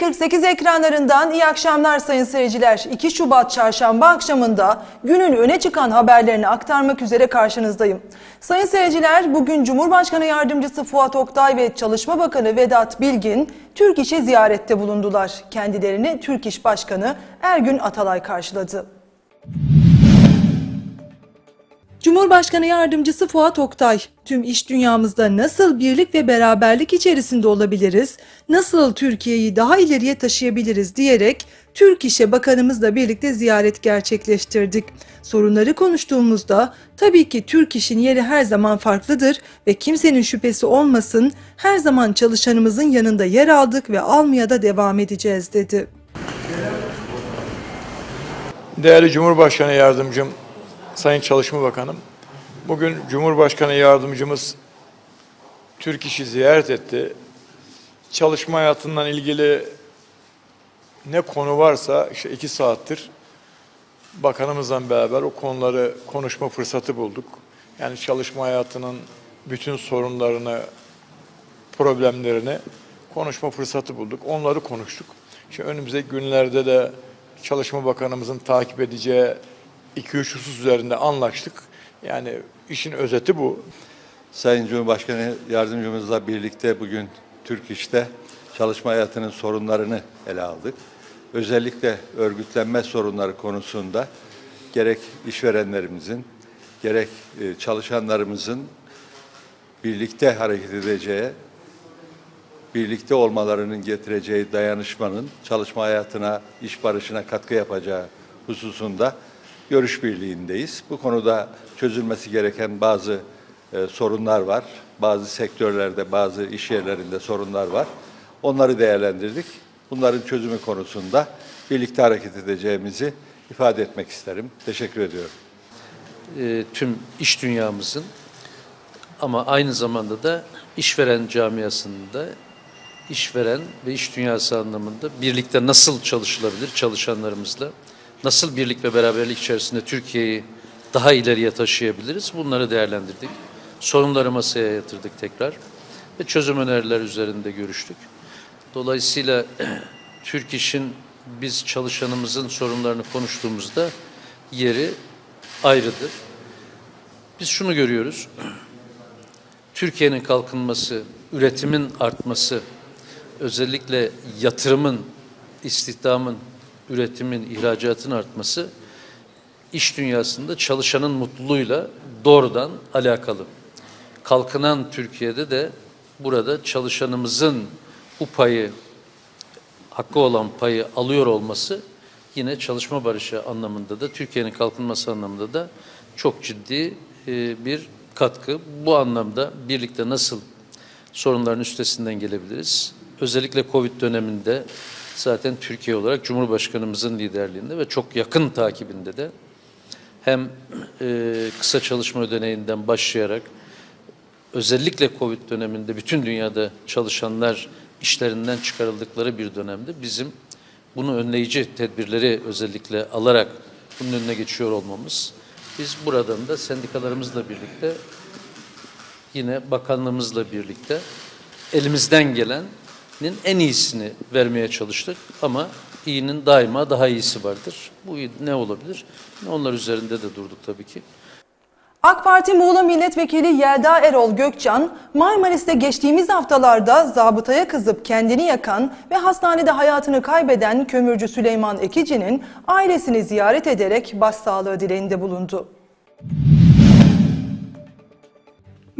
TV48 ekranlarından iyi akşamlar sayın seyirciler. 2 Şubat çarşamba akşamında günün öne çıkan haberlerini aktarmak üzere karşınızdayım. Sayın seyirciler bugün Cumhurbaşkanı Yardımcısı Fuat Oktay ve Çalışma Bakanı Vedat Bilgin Türk İş'e ziyarette bulundular. Kendilerini Türk İş Başkanı Ergün Atalay karşıladı. Cumhurbaşkanı Yardımcısı Fuat Oktay, tüm iş dünyamızda nasıl birlik ve beraberlik içerisinde olabiliriz, nasıl Türkiye'yi daha ileriye taşıyabiliriz diyerek Türk İş'e bakanımızla birlikte ziyaret gerçekleştirdik. Sorunları konuştuğumuzda tabii ki Türk İş'in yeri her zaman farklıdır ve kimsenin şüphesi olmasın her zaman çalışanımızın yanında yer aldık ve almaya da devam edeceğiz dedi. Değerli Cumhurbaşkanı Yardımcım, Sayın Çalışma Bakanım, bugün Cumhurbaşkanı Yardımcımız Türk İş'i ziyaret etti. Çalışma hayatından ilgili ne konu varsa işte iki saattir bakanımızla beraber o konuları konuşma fırsatı bulduk. Yani çalışma hayatının bütün sorunlarını, problemlerini konuşma fırsatı bulduk. Onları konuştuk. İşte önümüzdeki günlerde de Çalışma Bakanımızın takip edeceği iki üç husus üzerinde anlaştık. Yani işin özeti bu. Sayın Cumhurbaşkanı yardımcımızla birlikte bugün Türk İş'te çalışma hayatının sorunlarını ele aldık. Özellikle örgütlenme sorunları konusunda gerek işverenlerimizin gerek e, çalışanlarımızın birlikte hareket edeceği, birlikte olmalarının getireceği dayanışmanın çalışma hayatına, iş barışına katkı yapacağı hususunda görüş birliğindeyiz. Bu konuda çözülmesi gereken bazı e, sorunlar var. Bazı sektörlerde, bazı iş yerlerinde sorunlar var. Onları değerlendirdik. Bunların çözümü konusunda birlikte hareket edeceğimizi ifade etmek isterim. Teşekkür ediyorum. e, tüm iş dünyamızın ama aynı zamanda da işveren camiasında işveren ve iş dünyası anlamında birlikte nasıl çalışılabilir çalışanlarımızla, nasıl birlik ve beraberlik içerisinde Türkiye'yi daha ileriye taşıyabiliriz bunları değerlendirdik. Sorunları masaya yatırdık tekrar ve çözüm öneriler üzerinde görüştük. Dolayısıyla Türk İş'in biz çalışanımızın sorunlarını konuştuğumuzda yeri ayrıdır. Biz şunu görüyoruz. Türkiye'nin kalkınması, üretimin artması, özellikle yatırımın, istihdamın, üretimin, ihracatın artması iş dünyasında çalışanın mutluluğuyla doğrudan alakalı. Kalkınan Türkiye'de de burada çalışanımızın bu payı, hakkı olan payı alıyor olması yine çalışma barışı anlamında da Türkiye'nin kalkınması anlamında da çok ciddi e, bir katkı. Bu anlamda birlikte nasıl sorunların üstesinden gelebiliriz? Özellikle Covid döneminde zaten Türkiye olarak Cumhurbaşkanımızın liderliğinde ve çok yakın takibinde de hem e, kısa çalışma ödeneğinden başlayarak özellikle Covid döneminde bütün dünyada çalışanlar işlerinden çıkarıldıkları bir dönemde bizim bunu önleyici tedbirleri özellikle alarak bunun önüne geçiyor olmamız. Biz buradan da sendikalarımızla birlikte yine bakanlığımızla birlikte elimizden gelenin en iyisini vermeye çalıştık ama iyinin daima daha iyisi vardır. Bu ne olabilir? Onlar üzerinde de durduk tabii ki. AK Parti Muğla Milletvekili Yelda Erol Gökcan, Marmaris'te geçtiğimiz haftalarda zabıtaya kızıp kendini yakan ve hastanede hayatını kaybeden kömürcü Süleyman Ekici'nin ailesini ziyaret ederek başsağlığı dileğinde bulundu.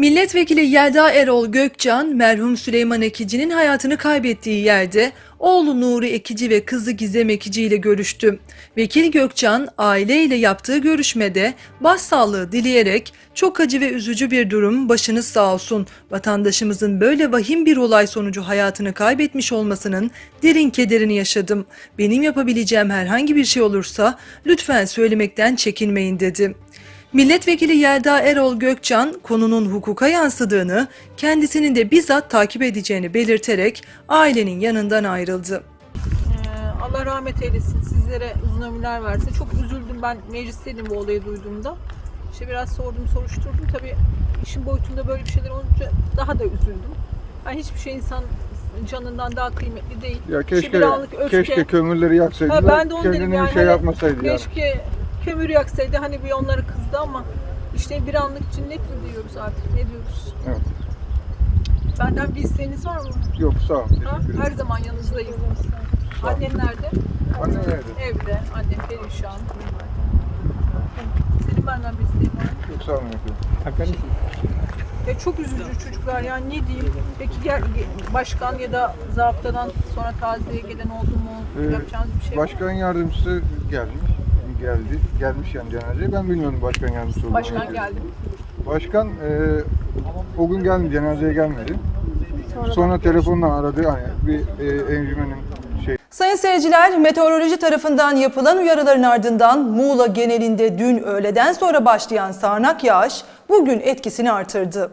Milletvekili Yelda Erol Gökcan, merhum Süleyman Ekici'nin hayatını kaybettiği yerde oğlu Nuri Ekici ve kızı Gizem Ekici ile görüştü. Vekil Gökcan, aileyle yaptığı görüşmede başsağlığı dileyerek çok acı ve üzücü bir durum başınız sağ olsun. Vatandaşımızın böyle vahim bir olay sonucu hayatını kaybetmiş olmasının derin kederini yaşadım. Benim yapabileceğim herhangi bir şey olursa lütfen söylemekten çekinmeyin dedi. Milletvekili Yelda Erol Gökcan konunun hukuka yansıdığını, kendisinin de bizzat takip edeceğini belirterek ailenin yanından ayrıldı. Ee, Allah rahmet eylesin. Sizlere uzun ömürler versin. Çok üzüldüm ben meclisteydim bu olayı duyduğumda. İşte biraz sordum, soruşturdum. Tabii işin boyutunda böyle bir şeyler olunca daha da üzüldüm. Ben hiçbir şey insan canından daha kıymetli değil. Ya keşke bir anlık öfke. keşke kömürleri yaksaydılar. Ha, ben de onu dedim kendini yani. şey hani yapmasaydı yani. Kömür yaksaydı hani bir onları kızdı ama işte bir anlık cinnet mi diyoruz artık ne diyoruz? Evet. Benden bir isteğiniz var mı? Yok sağ ol. Ha? Teşekkür ederim. Her zaman yanınızdayım. Annen nerede? Annem nerede? Evde. Annem perişan. Senin benden bir isteğin var mı? Yok sağ olun efendim. Ya çok üzücü çocuklar yani ne diyeyim? Peki gel, başkan ya da zaptadan sonra taziye gelen oldu mu? Ee, Yapacağınız bir şey var mı? Başkan yardımcısı gelmiş. Geldi. Gelmiş yani cenazeye. Ben bilmiyordum başkan yardımcısı olduğunu. Başkan geldi mi? Başkan e, o gün gelmedi. Cenazeye gelmedi. Sonra telefonla aradı. Hani bir e, encümenin şey Sayın seyirciler, meteoroloji tarafından yapılan uyarıların ardından Muğla genelinde dün öğleden sonra başlayan sağanak yağış bugün etkisini artırdı.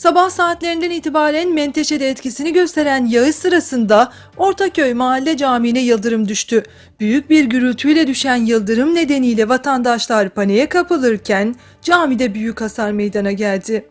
Sabah saatlerinden itibaren Menteşe'de etkisini gösteren yağış sırasında Ortaköy Mahalle Camii'ne yıldırım düştü. Büyük bir gürültüyle düşen yıldırım nedeniyle vatandaşlar paniğe kapılırken camide büyük hasar meydana geldi.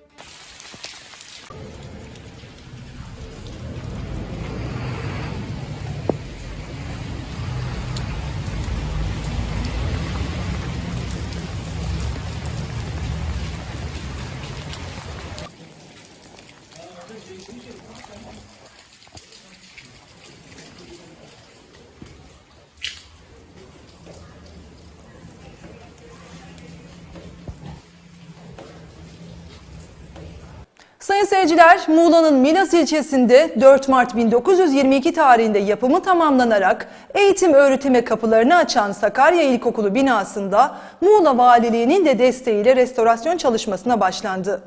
Sayın seyirciler, Muğla'nın Milas ilçesinde 4 Mart 1922 tarihinde yapımı tamamlanarak eğitim öğretime kapılarını açan Sakarya İlkokulu binasında Muğla Valiliği'nin de desteğiyle restorasyon çalışmasına başlandı.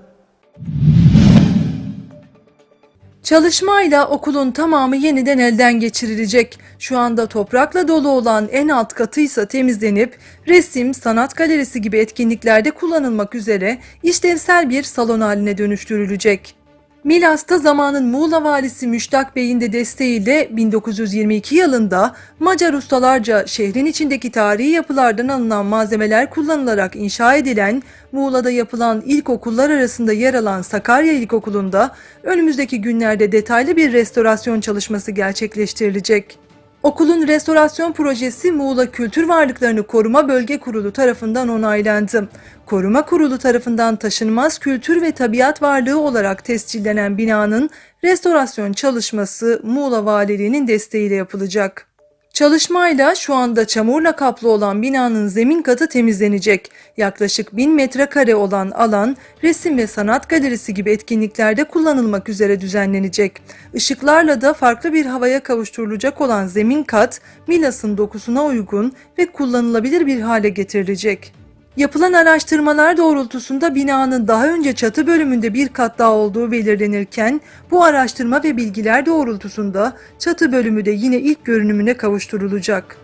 Çalışmayla okulun tamamı yeniden elden geçirilecek. Şu anda toprakla dolu olan en alt katı ise temizlenip resim, sanat galerisi gibi etkinliklerde kullanılmak üzere işlevsel bir salon haline dönüştürülecek. Milas'ta zamanın Muğla valisi Müştak Bey'in de desteğiyle 1922 yılında Macar ustalarca şehrin içindeki tarihi yapılardan alınan malzemeler kullanılarak inşa edilen Muğla'da yapılan ilkokullar arasında yer alan Sakarya İlkokulu'nda önümüzdeki günlerde detaylı bir restorasyon çalışması gerçekleştirilecek. Okulun restorasyon projesi Muğla Kültür Varlıklarını Koruma Bölge Kurulu tarafından onaylandı. Koruma Kurulu tarafından taşınmaz kültür ve tabiat varlığı olarak tescillenen binanın restorasyon çalışması Muğla Valiliği'nin desteğiyle yapılacak. Çalışmayla şu anda çamurla kaplı olan binanın zemin katı temizlenecek. Yaklaşık 1000 metrekare olan alan resim ve sanat galerisi gibi etkinliklerde kullanılmak üzere düzenlenecek. Işıklarla da farklı bir havaya kavuşturulacak olan zemin kat Milas'ın dokusuna uygun ve kullanılabilir bir hale getirilecek. Yapılan araştırmalar doğrultusunda binanın daha önce çatı bölümünde bir kat daha olduğu belirlenirken bu araştırma ve bilgiler doğrultusunda çatı bölümü de yine ilk görünümüne kavuşturulacak.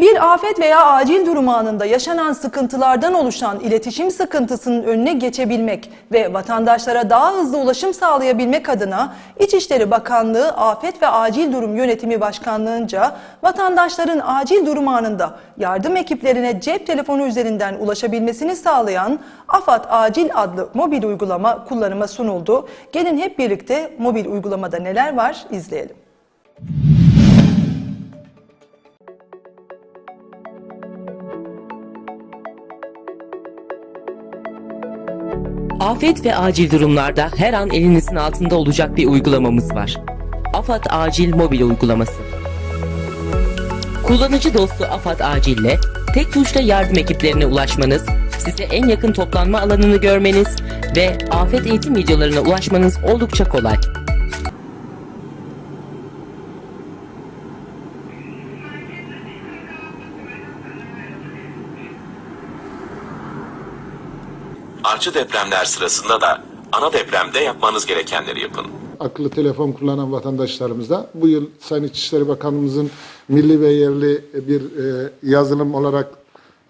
Bir afet veya acil durum anında yaşanan sıkıntılardan oluşan iletişim sıkıntısının önüne geçebilmek ve vatandaşlara daha hızlı ulaşım sağlayabilmek adına İçişleri Bakanlığı Afet ve Acil Durum Yönetimi Başkanlığınca vatandaşların acil durum anında yardım ekiplerine cep telefonu üzerinden ulaşabilmesini sağlayan AFAD Acil adlı mobil uygulama kullanıma sunuldu. Gelin hep birlikte mobil uygulamada neler var izleyelim. Afet ve acil durumlarda her an elinizin altında olacak bir uygulamamız var. AFAD Acil mobil uygulaması. Kullanıcı dostu AFAD Acil ile tek tuşla yardım ekiplerine ulaşmanız, size en yakın toplanma alanını görmeniz ve afet eğitim videolarına ulaşmanız oldukça kolay. Artçı depremler sırasında da ana depremde yapmanız gerekenleri yapın. akıllı telefon kullanan vatandaşlarımızda bu yıl Sayın İçişleri Bakanımızın milli ve yerli bir e, yazılım olarak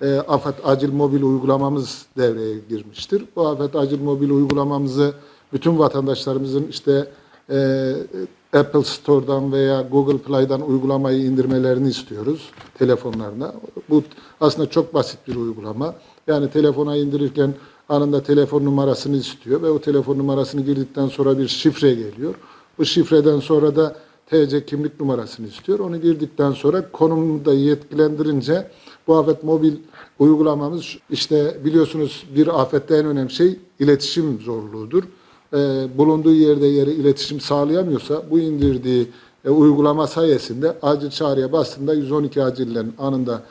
e, Afet Acil Mobil uygulamamız devreye girmiştir. Bu Afet Acil Mobil uygulamamızı bütün vatandaşlarımızın işte e, Apple Store'dan veya Google Play'dan uygulamayı indirmelerini istiyoruz telefonlarına. Bu aslında çok basit bir uygulama. Yani telefona indirirken anında telefon numarasını istiyor ve o telefon numarasını girdikten sonra bir şifre geliyor. Bu şifreden sonra da TC kimlik numarasını istiyor. Onu girdikten sonra konumunu da yetkilendirince bu afet mobil uygulamamız işte biliyorsunuz bir afette en önemli şey iletişim zorluğudur. Ee, bulunduğu yerde yere iletişim sağlayamıyorsa bu indirdiği e, uygulama sayesinde acil çağrıya bastığında 112 acillerin anında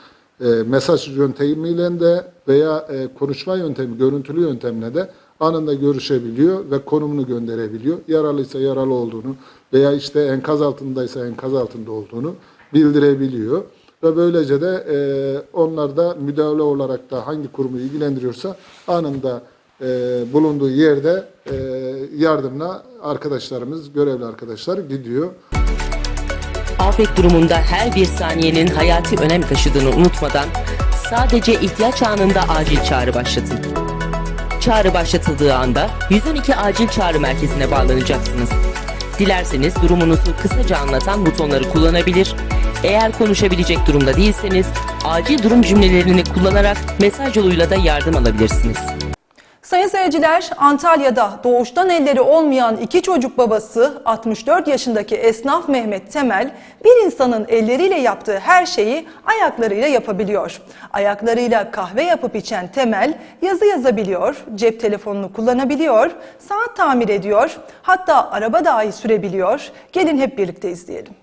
e, mesaj yöntemiyle de veya e, konuşma yöntemi, görüntülü yöntemle de anında görüşebiliyor ve konumunu gönderebiliyor. Yaralıysa yaralı olduğunu veya işte enkaz altındaysa enkaz altında olduğunu bildirebiliyor. Ve böylece de e, onlar da müdahale olarak da hangi kurumu ilgilendiriyorsa anında e, bulunduğu yerde e, yardımla arkadaşlarımız, görevli arkadaşlar gidiyor. Afet durumunda her bir saniyenin hayati önem taşıdığını unutmadan sadece ihtiyaç anında acil çağrı başlatın. Çağrı başlatıldığı anda 112 acil çağrı merkezine bağlanacaksınız. Dilerseniz durumunuzu kısaca anlatan butonları kullanabilir. Eğer konuşabilecek durumda değilseniz acil durum cümlelerini kullanarak mesaj yoluyla da yardım alabilirsiniz. Sayın seyirciler, Antalya'da doğuştan elleri olmayan iki çocuk babası 64 yaşındaki esnaf Mehmet Temel bir insanın elleriyle yaptığı her şeyi ayaklarıyla yapabiliyor. Ayaklarıyla kahve yapıp içen Temel yazı yazabiliyor, cep telefonunu kullanabiliyor, saat tamir ediyor, hatta araba dahi sürebiliyor. Gelin hep birlikte izleyelim.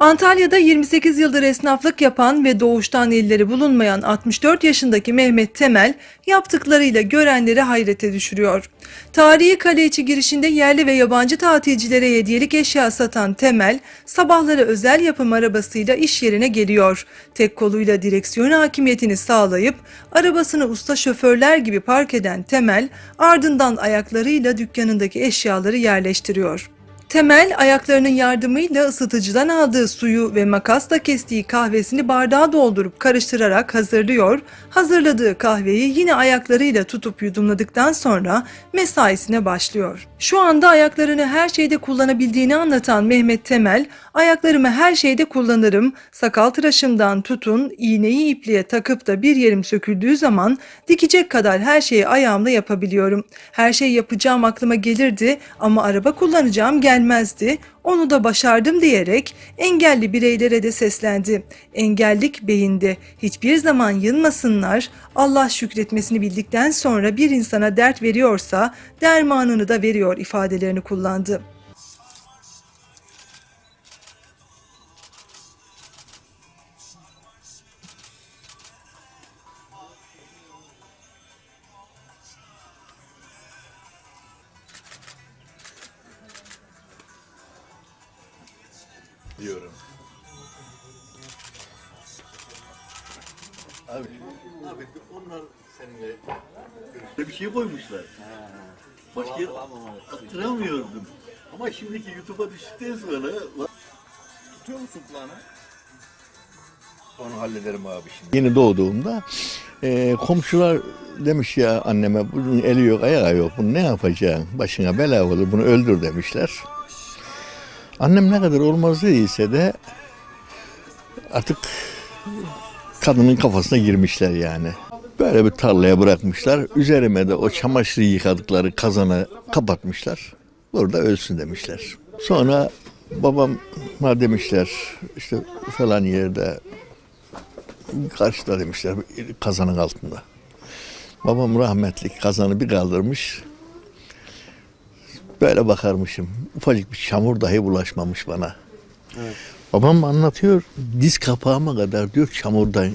Antalya'da 28 yıldır esnaflık yapan ve doğuştan elleri bulunmayan 64 yaşındaki Mehmet Temel yaptıklarıyla görenleri hayrete düşürüyor. Tarihi kale içi girişinde yerli ve yabancı tatilcilere hediyelik eşya satan Temel sabahları özel yapım arabasıyla iş yerine geliyor. Tek koluyla direksiyon hakimiyetini sağlayıp arabasını usta şoförler gibi park eden Temel ardından ayaklarıyla dükkanındaki eşyaları yerleştiriyor. Temel ayaklarının yardımıyla ısıtıcıdan aldığı suyu ve makasla kestiği kahvesini bardağa doldurup karıştırarak hazırlıyor. Hazırladığı kahveyi yine ayaklarıyla tutup yudumladıktan sonra mesaisine başlıyor. Şu anda ayaklarını her şeyde kullanabildiğini anlatan Mehmet Temel, ayaklarımı her şeyde kullanırım, sakal tıraşımdan tutun, iğneyi ipliğe takıp da bir yerim söküldüğü zaman dikecek kadar her şeyi ayağımla yapabiliyorum. Her şey yapacağım aklıma gelirdi ama araba kullanacağım gelmezdi. Onu da başardım diyerek engelli bireylere de seslendi. Engellik beyinde. Hiçbir zaman yılmasınlar. Allah şükretmesini bildikten sonra bir insana dert veriyorsa dermanını da veriyor ifadelerini kullandı. Şey koymuşlar. Başka yer hatırlamıyordum. Ama şimdiki YouTube'a düştükten sonra tutuyor musun kulağını? onu hallederim abi şimdi. Yeni doğduğumda e, komşular demiş ya anneme bunun eli yok ayağı yok bunu ne yapacaksın başına bela olur bunu öldür demişler. Annem ne kadar olmaz değilse de artık kadının kafasına girmişler yani. Böyle bir tarlaya bırakmışlar. Üzerime de o çamaşırı yıkadıkları kazanı kapatmışlar. Burada ölsün demişler. Sonra babama demişler işte falan yerde karşıda demişler kazanın altında. Babam rahmetli kazanı bir kaldırmış. Böyle bakarmışım. Ufacık bir çamur dahi bulaşmamış bana. Babam anlatıyor. Diz kapağıma kadar diyor çamurdan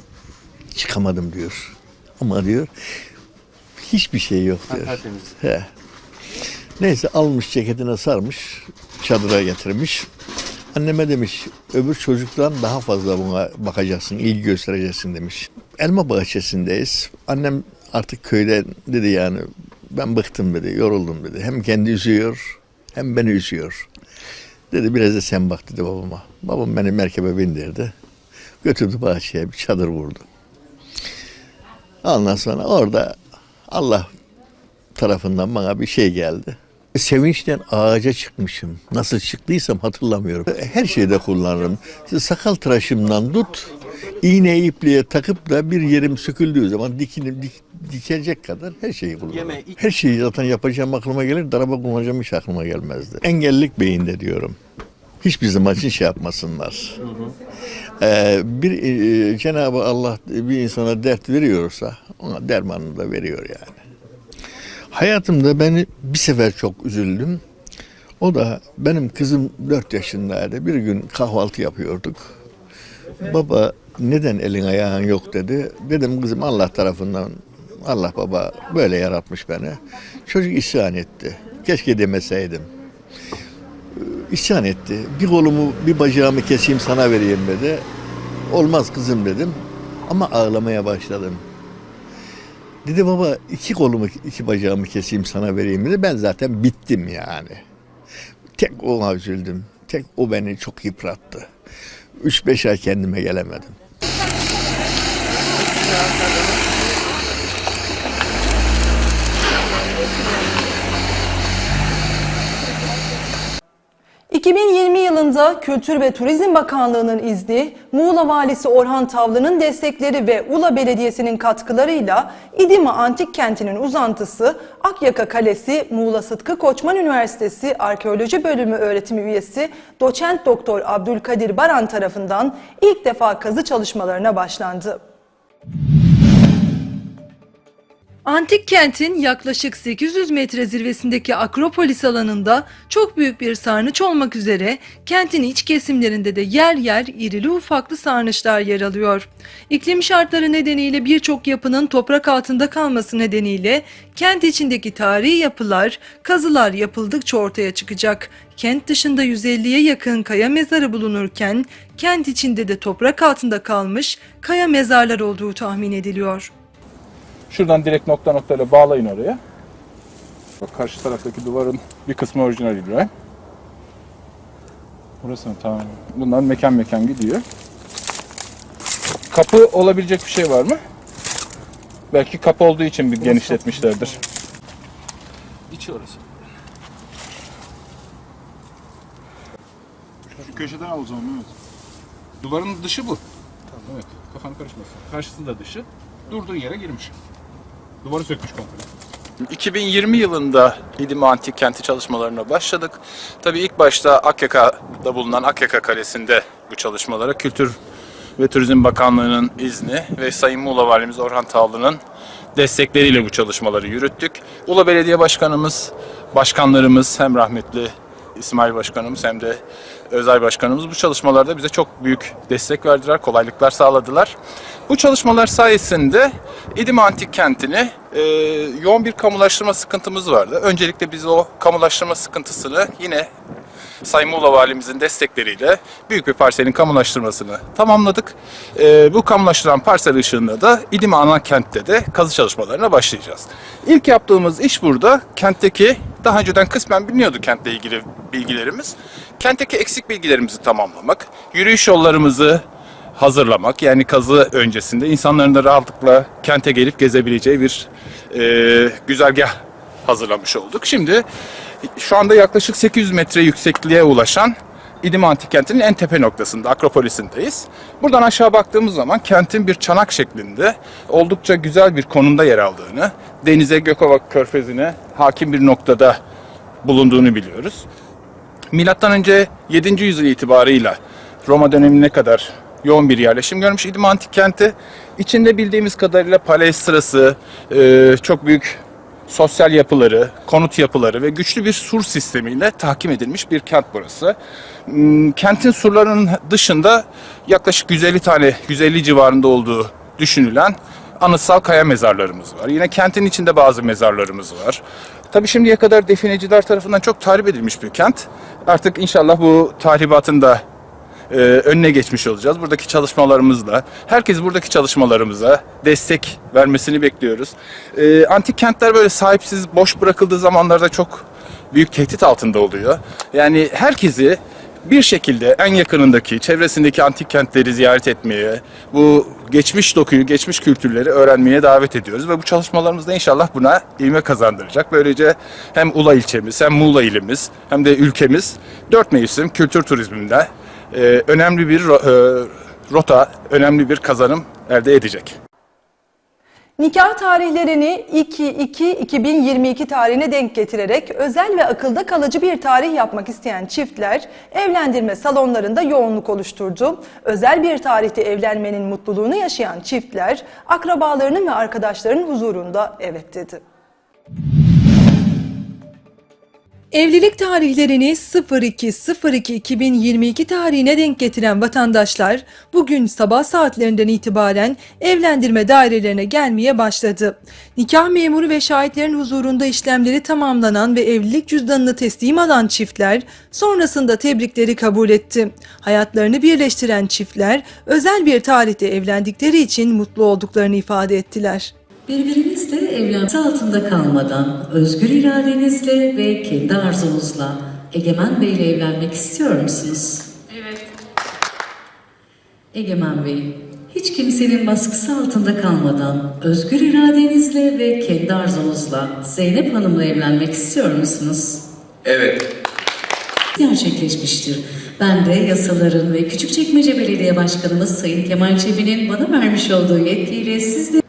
çıkamadım diyor. Ama diyor hiçbir şey yok diyor. He. Neyse almış ceketine sarmış. Çadıra getirmiş. Anneme demiş öbür çocuktan daha fazla buna bakacaksın, ilgi göstereceksin demiş. Elma bahçesindeyiz. Annem artık köyde dedi yani ben bıktım dedi, yoruldum dedi. Hem kendi üzüyor hem beni üzüyor. Dedi biraz da sen bak dedi babama. Babam beni merkebe bindirdi. Götürdü bahçeye bir çadır vurdu. Ondan sonra orada Allah tarafından bana bir şey geldi. Sevinçten ağaca çıkmışım. Nasıl çıktıysam hatırlamıyorum. Her şeyde kullanırım. Sakal tıraşımdan tut, iğne ipliğe takıp da bir yerim söküldüğü zaman dikinim dik, dikecek kadar her şeyi kullanırım. Her şeyi zaten yapacağım aklıma gelir, daraba kullanacağım hiç aklıma gelmezdi. Engellilik beyinde diyorum. Hiçbir zaman için şey yapmasınlar. Ee, bir e, Cenab-ı Allah bir insana dert veriyorsa ona dermanını da veriyor yani. Hayatımda beni bir sefer çok üzüldüm. O da benim kızım 4 yaşındaydı. Bir gün kahvaltı yapıyorduk. Baba neden elin ayağın yok dedi. Dedim kızım Allah tarafından Allah baba böyle yaratmış beni. Çocuk isyan etti. Keşke demeseydim. İsyan etti. Bir kolumu bir bacağımı keseyim sana vereyim dedi. Olmaz kızım dedim. Ama ağlamaya başladım. Dedi baba iki kolumu iki bacağımı keseyim sana vereyim dedi. Ben zaten bittim yani. Tek ona üzüldüm. Tek o beni çok yıprattı. 3-5 ay kendime gelemedim. ...2020 yılında Kültür ve Turizm Bakanlığı'nın izni, Muğla Valisi Orhan Tavlı'nın destekleri ve Ula Belediyesi'nin katkılarıyla İdima Antik Kenti'nin uzantısı Akyaka Kalesi, Muğla Sıtkı Koçman Üniversitesi Arkeoloji Bölümü öğretim üyesi Doçent Doktor Abdülkadir Baran tarafından ilk defa kazı çalışmalarına başlandı. Antik kentin yaklaşık 800 metre zirvesindeki Akropolis alanında çok büyük bir sarnıç olmak üzere kentin iç kesimlerinde de yer yer irili ufaklı sarnıçlar yer alıyor. İklim şartları nedeniyle birçok yapının toprak altında kalması nedeniyle kent içindeki tarihi yapılar, kazılar yapıldıkça ortaya çıkacak. Kent dışında 150'ye yakın kaya mezarı bulunurken kent içinde de toprak altında kalmış kaya mezarlar olduğu tahmin ediliyor. Şuradan direkt nokta noktayla bağlayın oraya. Bak karşı taraftaki duvarın bir kısmı orijinal İbrahim. Burası mı? Tamam. Bunlar mekan mekan gidiyor. Kapı olabilecek bir şey var mı? Belki kapı olduğu için bir genişletmişlerdir. İçi orası. Şu köşeden al o zaman Mehmet. Duvarın dışı bu. Tamam. Evet. Kafanı karışmasın. Karşısı da dışı. Durduğun yere girmiş. Duvarı sökmüş komple. 2020 yılında İdim Antik Kenti çalışmalarına başladık. Tabii ilk başta Akyaka'da bulunan Akyaka Kalesi'nde bu çalışmalara Kültür ve Turizm Bakanlığı'nın izni ve Sayın Muğla Valimiz Orhan Tavlı'nın destekleriyle bu çalışmaları yürüttük. Ula Belediye Başkanımız, başkanlarımız hem rahmetli İsmail Başkanımız hem de Özay Başkanımız bu çalışmalarda bize çok büyük destek verdiler, kolaylıklar sağladılar. Bu çalışmalar sayesinde İdim Antik Kenti'ni e, yoğun bir kamulaştırma sıkıntımız vardı. Öncelikle biz o kamulaştırma sıkıntısını yine Sayın Muğla Valimizin destekleriyle büyük bir parselin kamulaştırmasını tamamladık. E, bu kamulaştıran parsel ışığında da İdim ana kentte de kazı çalışmalarına başlayacağız. İlk yaptığımız iş burada kentteki daha önceden kısmen biliniyordu kentle ilgili bilgilerimiz. Kentteki eksik bilgilerimizi tamamlamak, yürüyüş yollarımızı hazırlamak yani kazı öncesinde insanların da rahatlıkla kente gelip gezebileceği bir e, güzergah hazırlamış olduk. Şimdi şu anda yaklaşık 800 metre yüksekliğe ulaşan İdim Antik Kenti'nin en tepe noktasında, Akropolis'indeyiz. Buradan aşağı baktığımız zaman kentin bir çanak şeklinde oldukça güzel bir konumda yer aldığını, denize, Gökova Körfezi'ne hakim bir noktada bulunduğunu biliyoruz. Milattan önce 7. yüzyıl itibarıyla Roma dönemine kadar yoğun bir yerleşim görmüş İdim Antik Kenti. İçinde bildiğimiz kadarıyla palestrası, e, çok büyük sosyal yapıları, konut yapıları ve güçlü bir sur sistemiyle tahkim edilmiş bir kent burası. Hmm, Kentin surlarının dışında yaklaşık 150 tane, 150 civarında olduğu düşünülen anıtsal kaya mezarlarımız var. Yine kentin içinde bazı mezarlarımız var. Tabii şimdiye kadar defineciler tarafından çok tahrip edilmiş bir kent. Artık inşallah bu tahribatın da e, önüne geçmiş olacağız. Buradaki çalışmalarımızla, herkes buradaki çalışmalarımıza destek vermesini bekliyoruz. E, antik kentler böyle sahipsiz, boş bırakıldığı zamanlarda çok büyük tehdit altında oluyor. Yani herkesi bir şekilde en yakınındaki, çevresindeki antik kentleri ziyaret etmeye, bu geçmiş dokuyu, geçmiş kültürleri öğrenmeye davet ediyoruz ve bu çalışmalarımız da inşallah buna ivme kazandıracak. Böylece hem Ula ilçemiz, hem Muğla ilimiz, hem de ülkemiz dört mevsim kültür turizminde e, önemli bir e, rota önemli bir kazanım elde edecek. Nikah tarihlerini 2-2-2022 tarihine denk getirerek özel ve akılda kalıcı bir tarih yapmak isteyen çiftler evlendirme salonlarında yoğunluk oluşturdu. Özel bir tarihte evlenmenin mutluluğunu yaşayan çiftler akrabalarının ve arkadaşlarının huzurunda evet dedi. Evlilik tarihlerini 02.02.2022 tarihine denk getiren vatandaşlar bugün sabah saatlerinden itibaren evlendirme dairelerine gelmeye başladı. Nikah memuru ve şahitlerin huzurunda işlemleri tamamlanan ve evlilik cüzdanını teslim alan çiftler sonrasında tebrikleri kabul etti. Hayatlarını birleştiren çiftler özel bir tarihte evlendikleri için mutlu olduklarını ifade ettiler. Birbirinizle evlenmesi altında kalmadan özgür iradenizle ve kendi arzunuzla Egemen Bey ile evlenmek istiyor musunuz? Evet. Egemen Bey, hiç kimsenin baskısı altında kalmadan özgür iradenizle ve kendi arzunuzla Zeynep Hanım'la evlenmek istiyor musunuz? Evet. gerçekleşmiştir. Ben de yasaların ve Küçükçekmece Belediye Başkanımız Sayın Kemal Çebi'nin bana vermiş olduğu yetkiyle sizle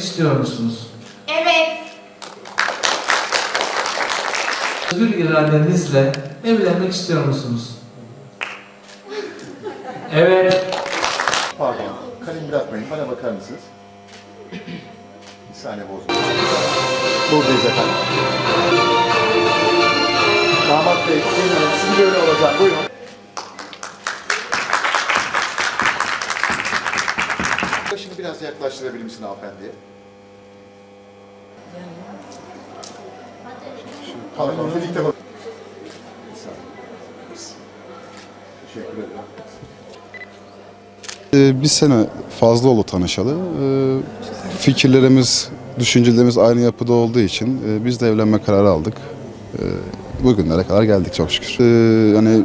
Evlenmek istiyor musunuz? Evet. Özgür iradenizle evlenmek istiyor musunuz? Evet. Pardon, kalem bırakmayın. Bana bakar mısınız? Bir saniye bozma. Buradayız efendim. Damat Bey, buyurun. Sizin böyle olacak. Buyurun. Yaklaştırabilir misin hanımefendiye? Pardon, birlikte bak. Teşekkür ederim. Ee, Bir sene fazla oldu tanışalı. Ee, Fikirlerimiz, düşüncelerimiz aynı yapıda olduğu için e, biz de evlenme kararı aldık. Ee, Bugünlere kadar geldik çok şükür. Ee, Hani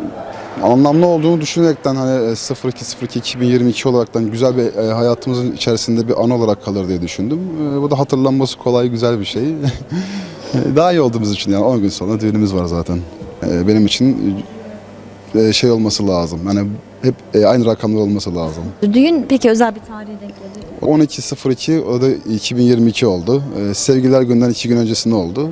anlamlı olduğunu düşünerekten hani 02.02.2022 olaraktan güzel bir e, hayatımızın içerisinde bir an olarak kalır diye düşündüm. Ee, Bu da hatırlanması kolay, güzel bir şey. Daha iyi olduğumuz için yani 10 gün sonra düğünümüz var zaten. Ee, Benim için e, şey olması lazım. Hani hep e, aynı rakamlar olması lazım. Düğün peki özel bir tarihe denk gelecek. 12.02 o da 2022 oldu. Ee, sevgililer günden iki gün öncesinde oldu.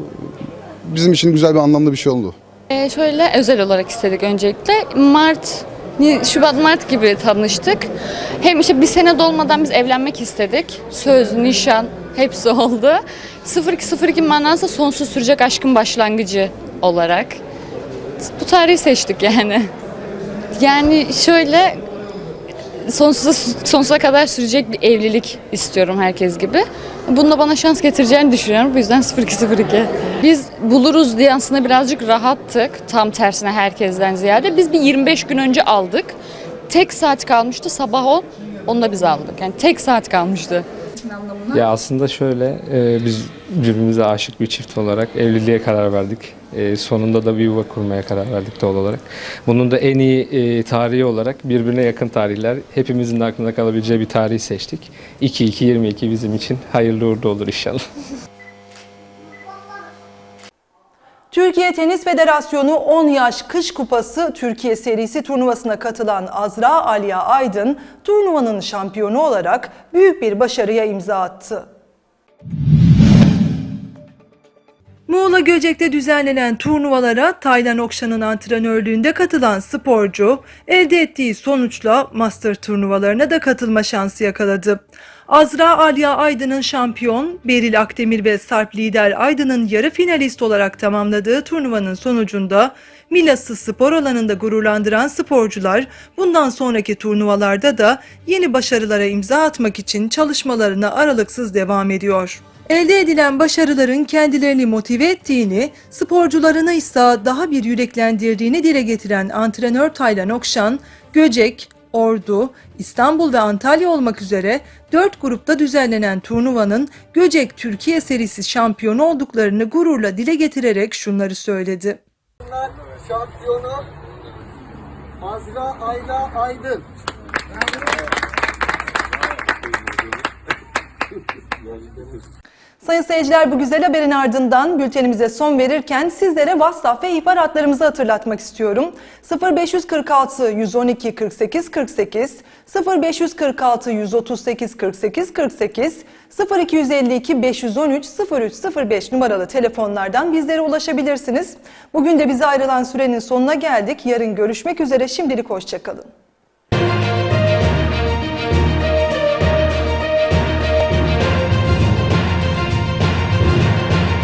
Bizim için güzel bir anlamlı bir şey oldu. Ee, şöyle özel olarak istedik öncelikle. Mart, Şubat, Mart gibi tanıştık. Hem işte bir sene dolmadan biz evlenmek istedik. Söz, nişan hepsi oldu. 0202 manası sonsuz sürecek aşkın başlangıcı olarak. Bu tarihi seçtik yani. Yani şöyle sonsuza, sonsuza kadar sürecek bir evlilik istiyorum herkes gibi. Bunda bana şans getireceğini düşünüyorum. Bu yüzden 0202. Biz buluruz diye aslında birazcık rahattık. Tam tersine herkesten ziyade. Biz bir 25 gün önce aldık. Tek saat kalmıştı sabah 10. Onu da biz aldık. Yani tek saat kalmıştı. Ya aslında şöyle, e, biz birbirimize aşık bir çift olarak evliliğe karar verdik. E, sonunda da bir yuva kurmaya karar verdik doğal olarak. Bunun da en iyi e, tarihi olarak birbirine yakın tarihler, hepimizin de aklında kalabileceği bir tarihi seçtik. 2-2-22 bizim için hayırlı uğurlu olur inşallah. Türkiye Tenis Federasyonu 10 yaş kış kupası Türkiye serisi turnuvasına katılan Azra Aliya Aydın turnuvanın şampiyonu olarak büyük bir başarıya imza attı. Muğla Göcek'te düzenlenen turnuvalara Taylan Okşan'ın antrenörlüğünde katılan sporcu elde ettiği sonuçla master turnuvalarına da katılma şansı yakaladı. Azra Alya Aydın'ın şampiyon, Beril Akdemir ve Sarp Lider Aydın'ın yarı finalist olarak tamamladığı turnuvanın sonucunda Milas'ı spor alanında gururlandıran sporcular bundan sonraki turnuvalarda da yeni başarılara imza atmak için çalışmalarına aralıksız devam ediyor. Elde edilen başarıların kendilerini motive ettiğini, sporcularını ise daha bir yüreklendirdiğini dile getiren antrenör Taylan Okşan, Göcek, Ordu, İstanbul ve Antalya olmak üzere 4 grupta düzenlenen turnuvanın Göcek Türkiye serisi şampiyonu olduklarını gururla dile getirerek şunları söyledi. Şampiyonu Azra Ayla Aydın. Sayın seyirciler bu güzel haberin ardından bültenimize son verirken sizlere WhatsApp ve ihbar hatlarımızı hatırlatmak istiyorum. 0546 112 48 48 0546 138 48 48 0252 513 0305 numaralı telefonlardan bizlere ulaşabilirsiniz. Bugün de bize ayrılan sürenin sonuna geldik. Yarın görüşmek üzere. Şimdilik hoşçakalın.